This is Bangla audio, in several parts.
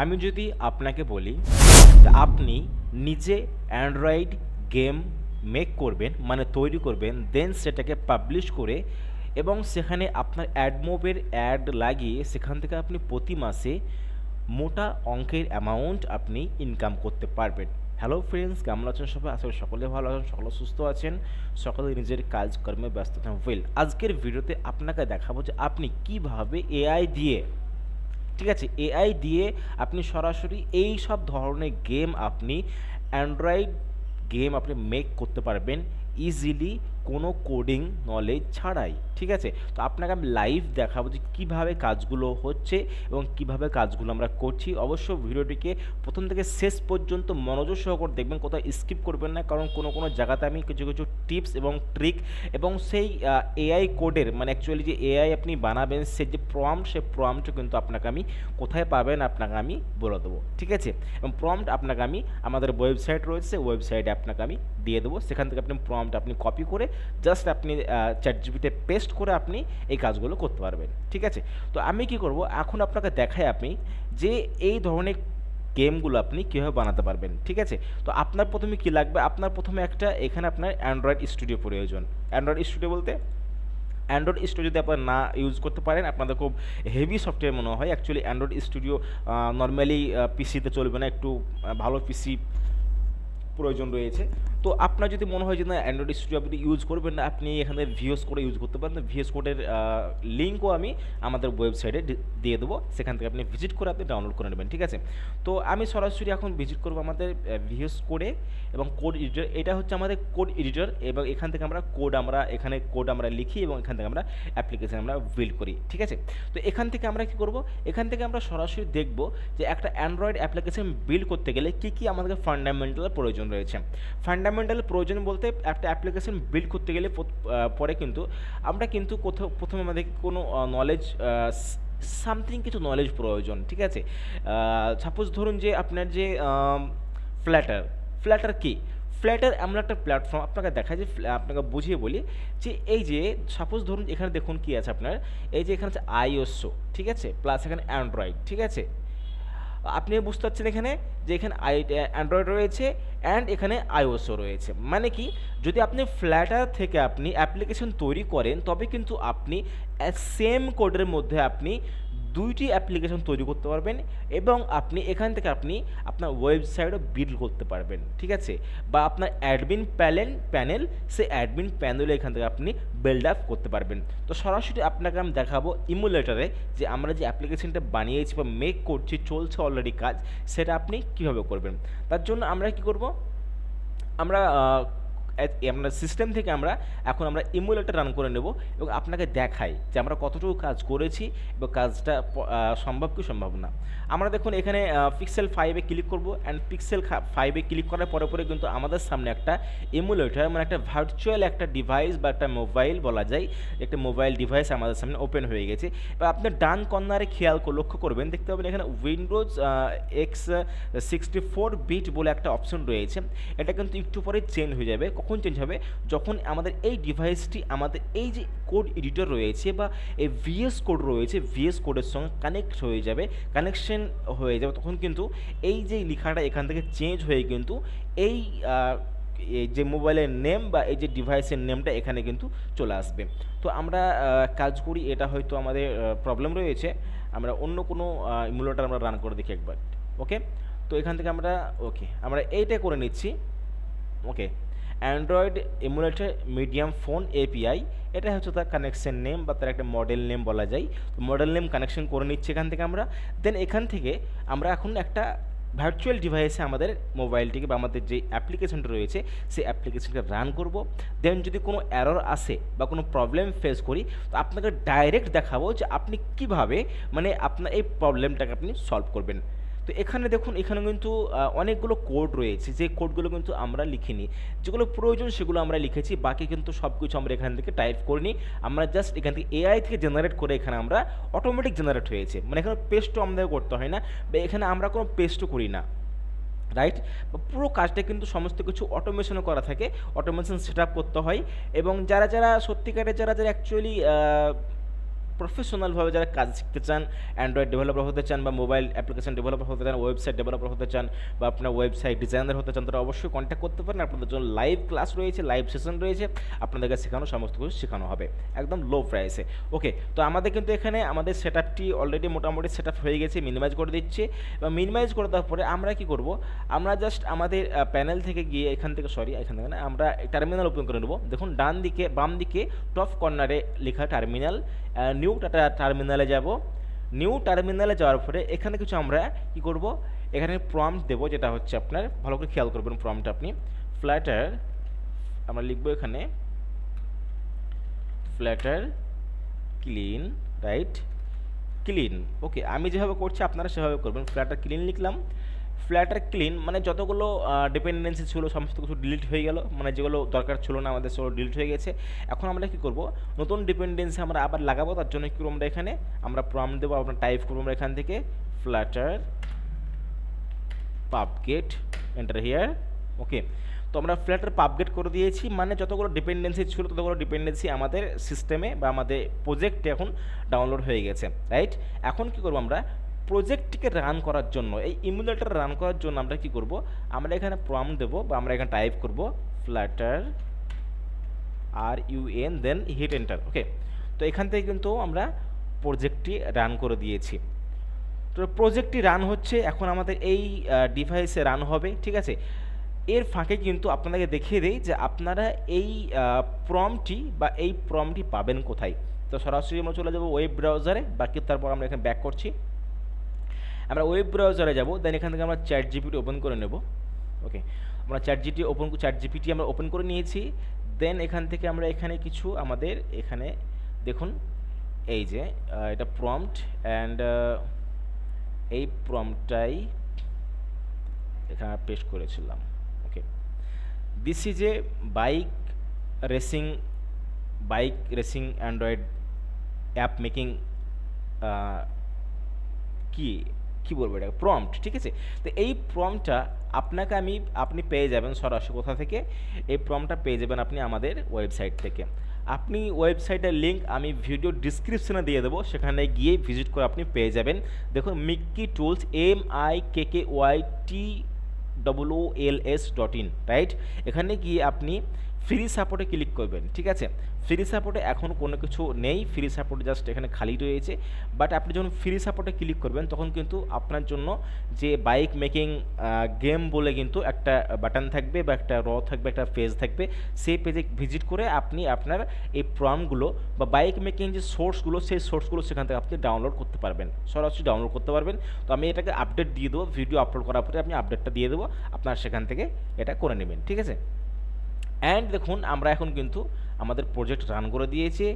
আমি যদি আপনাকে বলি আপনি নিজে অ্যান্ড্রয়েড গেম মেক করবেন মানে তৈরি করবেন দেন সেটাকে পাবলিশ করে এবং সেখানে আপনার অ্যাডমোবের অ্যাড লাগিয়ে সেখান থেকে আপনি প্রতি মাসে মোটা অঙ্কের অ্যামাউন্ট আপনি ইনকাম করতে পারবেন। হ্যালো ফ্রেন্ডস কেমন আছেন সবাই? আসলে সকলে ভালো আছেন, সকলে সুস্থ আছেন, সকলে নিজের কাজকর্মে ব্যস্ত থাকেন। ওয়েল আজকের ভিডিওতে আপনাকে দেখাবো যে আপনি কীভাবে এআই দিয়ে ঠিক আছে? এআই দিয়ে আপনি সরাসরি এই সব ধরনের গেম আপনি অ্যান্ড্রয়েড গেম আপনি মেক করতে পারবেন ইজিলি কোনো কোডিং নলেজ ছাড়াই, ঠিক আছে? তো আপনাকে আমি লাইভ দেখাবো যে কীভাবে কাজগুলো হচ্ছে এবং কীভাবে কাজগুলো আমরা করছি। অবশ্য ভিডিওটিকে প্রথম থেকে শেষ পর্যন্ত মনোযোগ সহকারে দেখবেন, কোথাও স্কিপ করবেন না, কারণ কোনো কোনো জায়গাতে আমি কিছু কিছু টিপস এবং ট্রিক এবং সেই এআই কোডের মানে অ্যাকচুয়ালি যে এআই আপনি বানাবেন, সে যে প্রম্পট সে প্রম্পটও কিন্তু আপনাকে আমি কোথায় পাবেন, আপনাকে আমি বলে দেবো, ঠিক আছে? এবং প্রম্পট আপনাকে আমি, আমাদের ওয়েবসাইট রয়েছে ওয়েবসাইটে আপনাকে আমি দিয়ে দেবো। সেখান থেকে আপনি প্রম্পট আপনি কপি করে জাস্ট আপনি চ্যাট জিবিতে পেস্ট করে আপনি এই কাজগুলো করতে পারবেন, ঠিক আছে? তো আমি কি করব? এখন আপনাকে দেখাই আপনি যে এই ধরনের গেমগুলো আপনি কীভাবে বানাতে পারবেন, ঠিক আছে? তো আপনার প্রথমে কি লাগবে? আপনার প্রথমে একটা এখানে আপনার অ্যান্ড্রয়েড স্টুডিও প্রয়োজন। অ্যান্ড্রয়েড স্টুডিও বলতে অ্যান্ড্রয়েড স্টুডিও যদি আপনারা না ইউজ করতে পারেন, আপনাদের খুব হেভি সফটওয়্যার মনে হয়। অ্যাকচুয়ালি অ্যান্ড্রয়েড স্টুডিও নর্মালি পিসিতে চলবে না, একটু ভালো পিসি প্রয়োজন রয়েছে। তো আপনার যদি মনে হয় যে না অ্যান্ড্রয়েড স্টুডিও আপনি ইউজ করবেন না, আপনি এখানে ভিএস কোডে ইউজ করতে পারেন। ভিএস কোডের লিঙ্কও আমি আমাদের ওয়েবসাইটে দিয়ে দেবো। সেখান থেকে আপনি ভিজিট করে আপনি ডাউনলোড করে নেবেন, ঠিক আছে? তো আমি সরাসরি এখন ভিজিট করব আমাদের ভিএস কোডে এবং কোড এডিটর এটা হচ্ছে আমাদের কোড এডিটর এবং এখান থেকে আমরা কোড আমরা, এখানে কোড আমরা লিখি এবং এখান থেকে আমরা অ্যাপ্লিকেশন আমরা বিল্ড করি, ঠিক আছে? তো এখান থেকে আমরা কি করব? এখান থেকে আমরা সরাসরি দেখব যে একটা অ্যান্ড্রয়েড অ্যাপ্লিকেশন বিল্ড করতে গেলে কী কী আমাদের ফান্ডামেন্টাল প্রয়োজন রয়েছে। ফান্ডামেন্টাল প্রয়োজন বলতে একটা অ্যাপ্লিকেশন বিল্ড করতে গেলে পরে কিন্তু আমরা কিন্তু কোথাও, প্রথমে আমাদের কোনো নলেজ সামথিং কিছু নলেজ প্রয়োজন, ঠিক আছে? সাপোজ ধরুন যে আপনার যে ফ্ল্যাটার ফ্ল্যাটার কি? ফ্ল্যাটার এমন একটা প্ল্যাটফর্ম আপনাকে দেখা যে আপনাকে বুঝিয়ে বলি যে, এই যে সাপোজ ধরুন এখানে দেখুন কি আছে আপনার? এই যে এখানে আছে আইওসও ঠিক আছে? প্লাস এখানে অ্যান্ড্রয়েড ঠিক আছে? আপনি বুঝতে পারছেন এখানে যে এখানে আই অ্যান্ড্রয়েড রয়েছে অ্যান্ড এখানে আইওসও রয়েছে। মানে কি? যদি আপনি ফ্ল্যাটার থেকে আপনি অ্যাপ্লিকেশন তৈরি করেন, তবে কিন্তু আপনি সেম কোডের মধ্যে আপনি দুইটি অ্যাপ্লিকেশন তৈরি করতে পারবেন এবং আপনি এখান থেকে আপনি আপনার ওয়েবসাইটও বিল্ড করতে পারবেন, ঠিক আছে? বা আপনার অ্যাডমিন প্যানেল প্যানেল, সেই অ্যাডমিন প্যানেলে এখান থেকে আপনি বিল্ড আপ করতে পারবেন। তো সরাসরি আপনাকে আমি দেখাবো ইমুলেটারে যে আমরা যে অ্যাপ্লিকেশনটা বানিয়েছি বা মেক করছি, চলছে অলরেডি কাজ, সেটা আপনি কীভাবে করবেন। তার জন্য আমরা কি করব? আমরা আমরা সিস্টেম থেকে আমরা এখন আমরা ইমুলেটার রান করে নেব এবং আপনাকে দেখাই যে আমরা কতটুকু কাজ করেছি এবং কাজটা সম্ভব কি সম্ভব না। আমরা দেখুন এখানে পিক্সেল ফাইভে ক্লিক করব অ্যান্ড পিক্সেল ফাইভে ক্লিক করার পরে পরে কিন্তু আমাদের সামনে একটা এমুলেটার মানে একটা ভার্চুয়াল একটা ডিভাইস বা একটা মোবাইল বলা যায়, একটা মোবাইল ডিভাইস আমাদের সামনে ওপেন হয়ে গেছে। এবার আপনি ডান কর্নারে খেয়াল লক্ষ্য করবেন, দেখতে পাবেন এখানে Windows X sixty four bit বলে একটা অপশন রয়েছে। এটা কিন্তু একটু পরে চেঞ্জ হয়ে যাবে। কখন চেঞ্জ হবে? যখন আমাদের এই ডিভাইসটি আমাদের এই যে কোড এডিটর রয়েছে বা এই ভিএস কোড রয়েছে ভিএস কোডের সঙ্গে কানেক্ট হয়ে যাবে কানেকশন হয়ে যাবে, তখন কিন্তু এই যে লেখাটা এখান থেকে চেঞ্জ হয়ে কিন্তু এই এই যে মোবাইলের নেম বা এই যে ডিভাইসের নেমটা এখানে কিন্তু চলে আসবে। তো আমরা কাজ করি, এটা হয়তো আমাদের প্রবলেম রয়েছে। আমরা অন্য কোনো ইমুলেটার আমরা রান করে দেখি একবার ওকে তো এখান থেকে আমরা ওকে আমরা এইটা করে নিচ্ছি okay Android emulator medium phone API এটা হচ্ছে তার কানেকশন নেম বা তার একটা মডেল নেম বলা যায়। তো মডেল নেম কানেকশন করে নিচ্ছি এখান থেকে আমরা। দেন এখান থেকে আমরা এখন একটা ভার্চুয়াল ডিভাইসে আমাদের মোবাইলটিকে বা আমাদের যে অ্যাপ্লিকেশনটা রয়েছে, সেই অ্যাপ্লিকেশনকে রান করব। দেন যদি কোনো এরর আসে বা কোনো প্রবলেম ফেস করি, তো আপনাকে ডাইরেক্ট দেখাবো যে আপনি কীভাবে মানে আপনার এই প্রবলেমটাকে আপনি সলভ করবেন। তো এখানে দেখুন, এখানে কিন্তু অনেকগুলো কোড রয়েছে। যে কোডগুলো কিন্তু আমরা লিখিনি। যেগুলো প্রয়োজন, সেগুলো আমরা লিখেছি। বাকি কিন্তু সব কিছু আমরা এখান থেকে টাইপ করিনি। আমরা জাস্ট এখান থেকে এআই থেকে জেনারেট করে এখানে আমরা অটোমেটিক জেনারেট হয়েছে। মানে এখানে পেস্টও আমাদের করতে হয় না বা এখানে আমরা কোনো পেস্টও করি না। রাইট পুরো কাজটা কিন্তু সমস্ত কিছু অটোমেশনও করা থাকে। অটোমেশন সেট করতে হয়। এবং যারা যারা সত্যিকারের, যারা যারা অ্যাকচুয়ালি প্রফেশনালভাবে যারা কাজ শিখতে চান অ্যান্ড্রয়েড ডেভেলপার হতে চান বা মোবাইল অ্যাপ্লিকেশন ডেভেলপার হতে চান ওয়েবসাইট ডেভেলপার হতে চান বা আপনার ওয়েবসাইট ডিজাইনার হতে চান, তারা অবশ্যই কন্ট্যাক্ট করতে পারেন। আপনাদের জন্য লাইভ ক্লাস রয়েছে লাইভ সেশন রয়েছে। আপনাদেরকে শেখানো সমস্ত কিছু শেখানো হবে। একদম লো প্রাইসে ওকে তো আমাদের কিন্তু এখানে আমাদের সেট আপটি অলরেডি মোটামুটি সেট আপ হয়ে গেছে মিনিমাইজ করে দিচ্ছে। এবং মিনিমাইজ করে দেওয়ার পরে আমরা কি করব? আমরা জাস্ট আমাদের প্যানেল থেকে গিয়ে এখান থেকে সরি এখান থেকে আমরা টার্মিনাল ওপেন করে নেব। দেখুন ডান দিকে বাম দিকে টপ কর্নারে লেখা টার্মিনাল নিউ টার্মিনালে যাব। নিউ টার্মিনালে যাওয়ার পরে এখানে কিছু আমরা কি করব? এখানে প্রম্পট দেবো, যেটা হচ্ছে আপনার, ভালো করে খেয়াল করবেন প্রম্পট আপনি। ফ্ল্যাটার আমরা লিখব এখানে Flutter clean right clean okay আমি যেভাবে করছি আপনারা সেভাবে করবেন। ফ্ল্যাটার ক্লিন লিখলাম। ফ্ল্যাটার ক্লিন মানে যতগুলো ডিপেন্ডেন্সি ছিল, সমস্ত কিছু ডিলিট হয়ে গেল মানে যেগুলো দরকার ছিল না, আমাদের সেগুলো ডিলিট হয়ে গেছে। এখন আমরা কি করব? নতুন ডিপেন্ডেন্সি আমরা আবার লাগাবো, তার জন্য কি করব আমরা এখানে? আমরা প্রম দেবো আপনার টাইপ করব আমরা এখান থেকে Flutter pub get enter here okay তো আমরা ফ্ল্যাটার পাবগেট করে দিয়েছি মানে যতগুলো ডিপেন্ডেন্সি ছিল, ততগুলো ডিপেন্ডেন্সি আমাদের সিস্টেমে বা আমাদের প্রজেক্টে এখন ডাউনলোড হয়ে গেছে রাইট এখন কি করব আমরা? প্রজেক্টটিকে রান করার জন্য, এই ইমুলেটার রান করার জন্য আমরা কি করব? আমরা এখানে প্রম দেবো বা আমরা এখানে টাইপ করব Flutter run then hit enter okay তো এখান থেকে কিন্তু আমরা প্রজেক্টটি রান করে দিয়েছি। তো প্রজেক্টটি রান হচ্ছে, এখন আমাদের এই ডিভাইসে রান হবে, ঠিক আছে? এর ফাঁকে কিন্তু আপনাদেরকে দেখিয়ে দেই যে আপনারা এই প্রমটি বা এই প্রমটি পাবেন কোথায়? তো সরাসরি আমরা চলে যাব ওয়েব ব্রাউজারে বাকি তারপর আমরা এখানে ব্যাক করছি। আমরা ওয়েব ব্রাউজারে যাব দেন এখান থেকে আমরা চ্যাট জিপিটি ওপেন করে নেব ওকে আমরা ChatGPT open ChatGPT আমরা ওপেন করে নিয়েছি দেন এখান থেকে আমরা এখানে কিছু আমাদের এখানে দেখুন, এই যে এটা প্রম্পট অ্যান্ড এই প্রম্পটাই এখানে পেস্ট করেছিলাম okay this is a bike racing bike racing Android app making কি? কি বলব এটা প্রম্পট ঠিক আছে? তো এই প্রম্পটটা আপনাকে আমি, আপনি পেয়ে যাবেন সরাসরি কোথা থেকে? এই প্রম্পটটা পেয়ে যাবেন আপনি আমাদের ওয়েবসাইট থেকে। আপনি ওয়েবসাইটের লিঙ্ক আমি ভিডিও ডিসক্রিপশনে দিয়ে দেবো। সেখানে গিয়ে ভিজিট করে আপনি পেয়ে যাবেন। দেখুন Mikki tools M I K K Y T W L S dot in right এখানে গিয়ে আপনি ফ্রি সাপোর্টে ক্লিক করবেন, ঠিক আছে? ফ্রি সাপোর্টে এখন কোনো কিছু নেই ফ্রি সাপোর্ট জাস্ট এখানে খালি রয়েছে বাট আপনি যখন ফ্রি সাপোর্টে ক্লিক করবেন, তখন কিন্তু আপনার জন্য যে বাইক মেকিং গেম বলে কিন্তু একটা বাটন থাকবে বা একটা র থাকবে, একটা পেজ থাকবে, সেই পেজে ভিজিট করে আপনি আপনার এই প্রমগুলো বা বাইক মেকিং যে সোর্সগুলো সেই সোর্সগুলো সেখান থেকে আপনি ডাউনলোড করতে পারবেন। সরাসরি ডাউনলোড করতে পারবেন। তো আমি এটাকে আপডেট দিয়ে দেবো ভিডিও আপলোড করার পরে আপনি আপডেটটা দিয়ে দেবো, আপনার সেখান থেকে এটা করে নেবেন, ঠিক আছে? অ্যান্ড দেখুন, আমরা এখন কিন্তু আমাদের প্রজেক্ট রান করে দিয়েছে।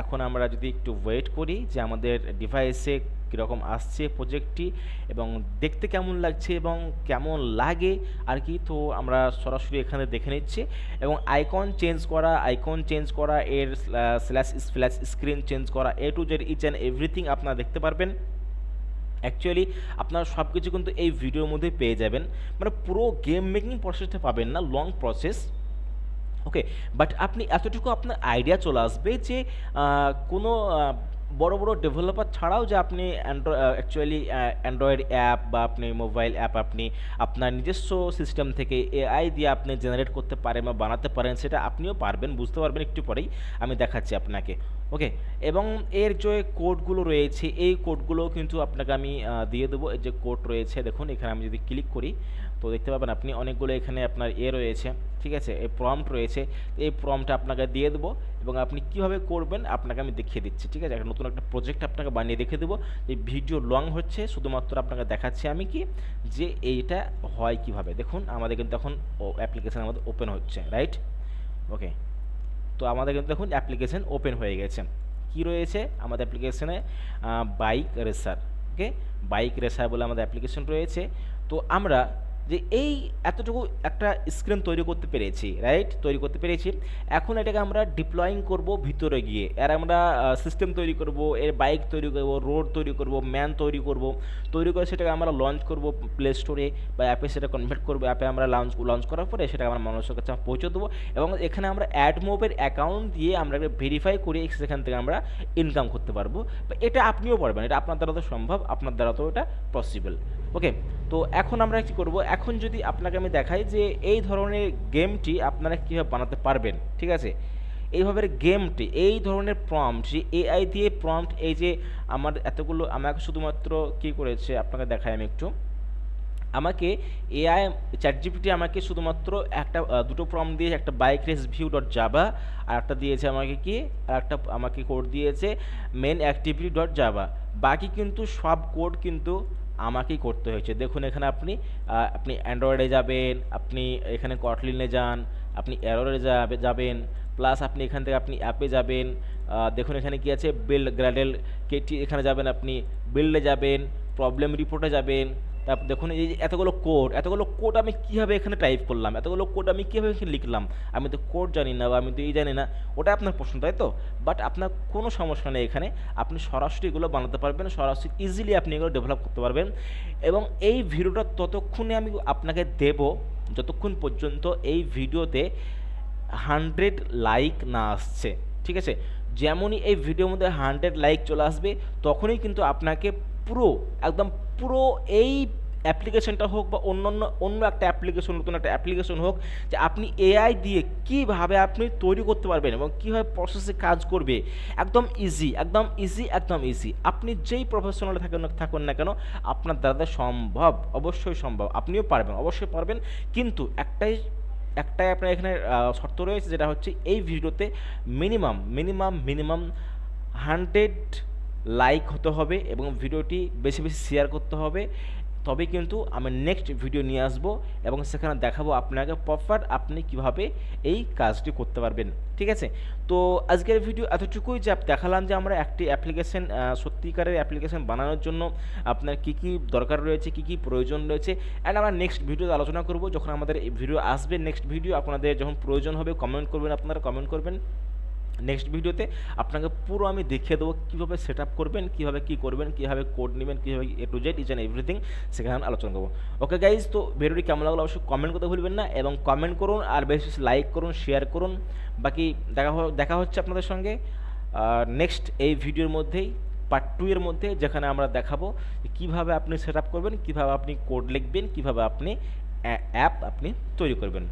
এখন আমরা যদি একটু ওয়েট করি যে আমাদের ডিভাইসে কীরকম আসছে প্রজেক্টটি এবং দেখতে কেমন লাগছে এবং কেমন লাগে আর কি, তো আমরা সরাসরি এখানে দেখে নিচ্ছি। এবং আইকন চেঞ্জ করা আইকন চেঞ্জ করা, এর স্ল্যাশ স্ল্যাশ স্ক্রিন চেঞ্জ করা A to Z each and everything আপনারা দেখতে পারবেন। অ্যাকচুয়ালি আপনারা সব কিছু কিন্তু এই ভিডিওর মধ্যে পেয়ে যাবেন। মানে পুরো গেম মেকিং প্রসেসটা পাবেন না লং প্রসেস ওকে বাট আপনি এতটুকু আপনার আইডিয়া চলে আসবে যে কোনো বড় বড় ডেভেলপার ছাড়াও যে আপনি অ্যাকচুয়ালি অ্যান্ড্রয়েড অ্যাপ বা আপনি মোবাইল অ্যাপ আপনি আপনার নিজস্ব সিস্টেম থেকে এআই দিয়ে আপনি জেনারেট করতে পারেন বা বানাতে পারেন, সেটা আপনিও পারবেন, বুঝতে পারবেন একটু পরেই আমি দেখাচ্ছি আপনাকে। ওকে এবং এর যে কোডগুলো রয়েছে, এই কোডগুলো কিন্তু আপনাকে আমি দিয়ে দেবো। যে কোড রয়েছে, দেখুন, এখানে আমি যদি ক্লিক করি তো দেখতে পাবেন আপনি অনেকগুলো এখানে আপনার এ রয়েছে, ঠিক আছে? এই প্রম্পট রয়েছে। এই প্রম্পটটা আপনাকে দিয়ে দেবো এবং আপনি কীভাবে করবেন আপনাকে আমি দেখিয়ে দিচ্ছি, ঠিক আছে? একটা নতুন একটা প্রজেক্ট আপনাকে বানিয়ে দেখিয়ে দেবো। এই ভিডিও লং হচ্ছে, শুধুমাত্র আপনাকে দেখাচ্ছি আমি কি? যে এইটা হয় কীভাবে? দেখুন, আমাদের কিন্তু এখন অ্যাপ্লিকেশান আমাদের ওপেন হচ্ছে রাইট ওকে তো আমাদের কিন্তু দেখুন অ্যাপ্লিকেশান ওপেন হয়ে গেছে। কি রয়েছে? আমাদের অ্যাপ্লিকেশানে bike racer okay bike racer বলে আমাদের অ্যাপ্লিকেশন রয়েছে। তো আমরা যে এই এতটুকু একটা স্ক্রিন তৈরি করতে পেরেছি রাইট তৈরি করতে পেরেছি। এখন এটাকে আমরা ডিপ্লয়িং করব ভিতরে গিয়ে। এর আমরা সিস্টেম তৈরি করব, এর বাইক তৈরি করব রোড তৈরি করব ম্যান তৈরি করব। তৈরি করে সেটাকে আমরা লঞ্চ করব প্লে স্টোরে বা অ্যাপে সেটা কনভার্ট করব অ্যাপে আমরা লঞ্চ লঞ্চ করার পরে সেটা আমরা মানুষের কাছে পৌঁছে দেবো। এবং এখানে আমরা অ্যাড মোবের অ্যাকাউন্ট দিয়ে আমরা একটা ভেরিফাই করে সেখান থেকে আমরা ইনকাম করতে পারব। এটা আপনিও পারবেন, এটা আপনার দ্বারা তো সম্ভব, আপনার দ্বারা তো এটা পসিবল ওকে তো এখন আমরা কি করব? এখন যদি আপনাকে আমি দেখাই যে এই ধরনের গেমটি আপনারা কীভাবে বানাতে পারবেন, ঠিক আছে? এইভাবে গেমটি এই ধরনের প্রম্পট এআই দিয়ে প্রম্পট এই যে আমার এতগুলো, আমাকে শুধুমাত্র কি করেছে আপনাকে দেখাই আমি একটু। আমাকে এআই চ্যাট জিপিটি আমাকে শুধুমাত্র একটা দুটো প্রম দিয়ে একটা bike race view dot Java আর একটা দিয়েছে আমাকে কি? আর একটা, আমাকে কোড দিয়েছে মেন অ্যাক্টিভিটি ডট জাবা বাকি কিন্তু সব কোড কিন্তু আমাকেই করতে হয়েছে। দেখুন, এখানে আপনি আপনি অ্যান্ড্রয়েডে যাবেন, আপনি এখানে কটলিনে যান, আপনি অ্যারোরে যাবে, যাবেন প্লাস আপনি এখান থেকে আপনি অ্যাপে যাবেন দেখুন, এখানে কি আছে? বিল্ড গ্র্যাডেল কেটি এখানে যাবেন আপনি বিল্ডে যাবেন প্রবলেম রিপোর্টে যাবেন তারপর দেখুন এই এতগুলো কোড এতগুলো কোড আমি কীভাবে এখানে টাইপ করলাম? এতগুলো কোড আমি কীভাবে এখানে লিখলাম? আমি তো কোড জানি না বা আমি তো এই জানি না। ওটা আপনার প্রশ্ন, তাই তো? বাট আপনার কোনো সমস্যা নেই এখানে। আপনি সরাসরি এগুলো বানাতে পারবেন, সরাসরি ইজিলি আপনি এগুলো ডেভেলপ করতে পারবেন। এবং এই ভিডিওটা ততক্ষণে আমি আপনাকে দেব, যতক্ষণ পর্যন্ত এই ভিডিওতে হান্ড্রেড লাইক না আসছে। ঠিক আছে? যেমনই এই ভিডিওর মধ্যে হান্ড্রেড লাইক চলে আসবে, তখনই কিন্তু আপনাকে পুরো, একদম পুরো এই অ্যাপ্লিকেশনটা হোক বা অন্য অন্য অন্য একটা অ্যাপ্লিকেশন, নতুন একটা অ্যাপ্লিকেশন হোক, যে আপনি এআই দিয়ে কীভাবে আপনি তৈরি করতে পারবেন এবং কীভাবে প্রসেসে কাজ করবে, একদম ইজি একদম ইজি একদম ইজি আপনি যেই প্রফেশনালে থাকেন, থাকুন না কেন, আপনার দ্বারা সম্ভব, অবশ্যই সম্ভব। আপনিও পারবেন, অবশ্যই পারবেন। কিন্তু একটাই একটাই আপনার এখানে শর্ত রয়েছে, যেটা হচ্ছে এই ভিডিওতে minimum minimum minimum hundred like হতে হবে এবং ভিডিওটি বেশি বেশি শেয়ার করতে হবে। তবে কিন্তু আমি নেক্সট ভিডিও নিয়ে আসব এবং সেখানে দেখাবো আপনাকে প্রপার আপনি কীভাবে এই কাজটি করতে পারবেন। ঠিক আছে? তো আজকের ভিডিও এতটুকুই যে দেখালাম যে আমরা একটি অ্যাপ্লিকেশন সত্যিকারের অ্যাপ্লিকেশন বানানোর জন্য আপনার কী কী দরকার রয়েছে, কী কী প্রয়োজন রয়েছে। অ্যান্ড আমরা নেক্সট ভিডিওতে আলোচনা করব। যখন আমাদের এই ভিডিও আসবে নেক্সট ভিডিও আপনাদের যখন প্রয়োজন হবে কমেন্ট করবেন, আপনারা কমেন্ট করবেন। নেক্সট ভিডিওতে আপনাকে পুরো আমি দেখিয়ে দেবো কীভাবে সেট আপ করবেন, কীভাবে কী করবেন, কীভাবে কোড নেবেন, কীভাবে A to Z each and everything সেখানে আলোচনা করব। ওকে গাইজ তো ভিডিওটি কেমন লাগল অবশ্যই কমেন্ট করতে ভুলবেন না এবং কমেন্ট করুন আর বেশি লাইক করুন শেয়ার করুন। বাকি দেখা দেখা হচ্ছে আপনাদের সঙ্গে। নেক্সট এই ভিডিওর মধ্যেই পার্ট টু এর মধ্যে যেখানে আমরা দেখাবো কীভাবে আপনি সেট আপ করবেন, কীভাবে আপনি কোড লিখবেন, কীভাবে আপনি অ্যাপ আপনি তৈরি করবেন।